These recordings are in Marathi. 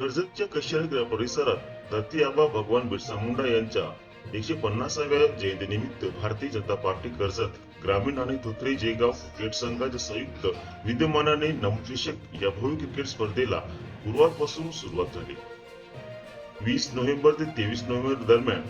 कर्जतच्या कशाळ परिसरात धरती आबा भगवान बिरसा मुंडा यांच्या एकशे पन्नासाव्या जयंतीनिमित्त भारतीय जनता पार्टी कर्जत ग्रामीण आणि धोत्रे जयगाव क्रिकेट संघाच्या संयुक्त विद्यमानाने नवविशक या भव्य क्रिकेट स्पर्धेला गुरुवारपासून सुरुवात झाली. वीस नोव्हेंबर ते तेवीस नोव्हेंबर दरम्यान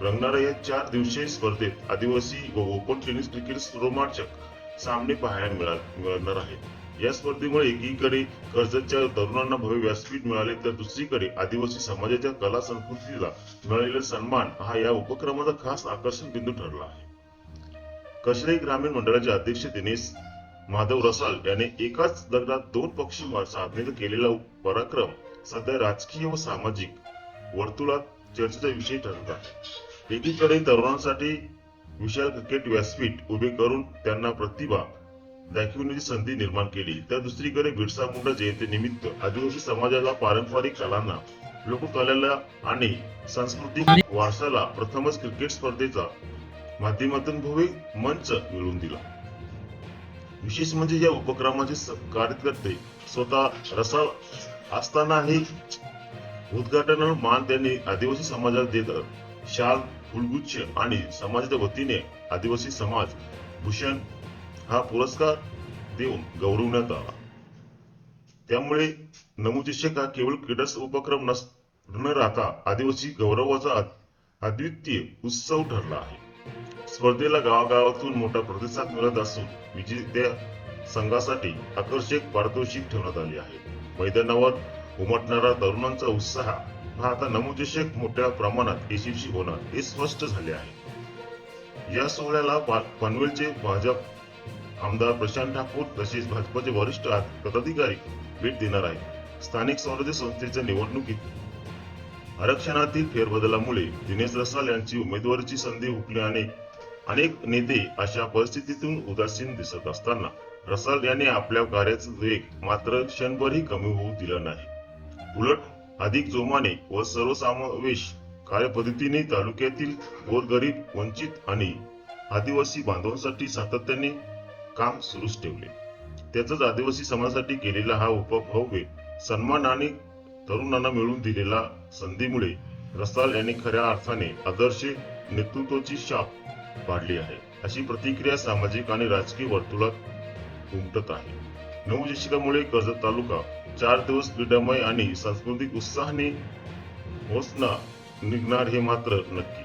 रंगणाऱ्या या चार दिवसीय स्पर्धेत आदिवासी व ओपन टेनिस क्रिकेट रोमांचक सामने पाहायला मिळणार आहेत. या स्पर्धेमुळे एकीकडे कर्जतच्या तरुणांना भव्य व्यासपीठ मिळाले तर दुसरीकडे आदिवासी समाजाच्या कला संस्कृतीला मिळालेला सन्मान हा या उपक्रमाचा खास आकर्षण बिंदू ठरला आहे. कशराई ग्रामीण मंडळाचे अध्यक्ष दिनेश माधव रसाल याने एकाच दगडात दोन पक्षी साधने केलेला पराक्रम सध्या राजकीय व सामाजिक वर्तुळात चर्चेचा विषय ठरत आहे. एकीकडे तरुणांसाठी विशाल क्रिकेट व्यासपीठ उभे करून त्यांना प्रतिभा दाखविण्याची संधी निर्माण केली तर दुसरीकडे बिरसा मुंडा जयंती निमित्त आदिवासी समाजाला पारंपरिक कलांना लोककलेला आणि सांस्कृतिक वारसाला प्रथमच क्रिकेट स्पर्धेचा माध्यमातून भव्य मंच मिळवून दिला. विशेष म्हणजे या उपक्रमाचे कार्यकर्ते स्वतः रसाळ असतानाही उद्घाटनाला मान त्यांनी आदिवासी समाजाला देत शाल फुलगुच्छ आणि समाजाच्या वतीने आदिवासी समाज भूषण हा पुरस्कार देऊन गौरवण्यात आला. त्यामुळे नमुचषक हा केवळ क्रीडा उपक्रम नस न राहता आदिवासी गौरवाचा अद्वितीय उत्सव ठरला आहे. स्पर्धेला गावागावातून मोठा प्रतिसाद मिळत असून विजेत्या संघासाठी आकर्षक पारितोषिक ठेवण्यात आले आहे. मैदानावर उमटणारा तरुणांचा उत्साह हा आता नमुचषक मोठ्या प्रमाणात यशस्वी होणार हे स्पष्ट झाले आहे. या सोहळ्याला पनवेलचे भाजप आमदार प्रशांत ठाकूर तसेच भाजपचे वरिष्ठ पदाधिकारी भेट देणार आहेत. स्थानिक स्वराज्य संस्थेच्या निवडणुकीत आरक्षणातील फेरबदलामुळे दिनेश रसाल यांची उमेदवारीची संधी हुकल्याने अनेक नेते अशा परिस्थितीतून उदासीन दिसत असताना रसाल यांनी आपल्या कार्याचा वेग मात्र क्षणभरही कमी होऊ दिला नाही. उलट अधिक जोमाने व सर्वसमावेश कार्यपद्धतीने तालुक्यातील गोरगरीब वंचित आणि आदिवासी बांधवांसाठी सातत्याने काम सुरूच ठेवले. त्याचाच आदिवासी समाजासाठी केलेला हा उपभव्य सन्मान आणि तरुणांना मिळवून दिलेला संधीमुळे रसाल यांनी खऱ्या अर्थाने आदर्श नेतृत्वाची शाप पाडली आहे. अशी प्रतिक्रिया सामाजिक आणि राजकीय वर्तुळात उमटत आहे. नवशिक्षकामुळे कर्जत तालुका चार दिवस क्रीडामय आणि सांस्कृतिक उत्साहाने होसना निघणार हे मात्र नक्की.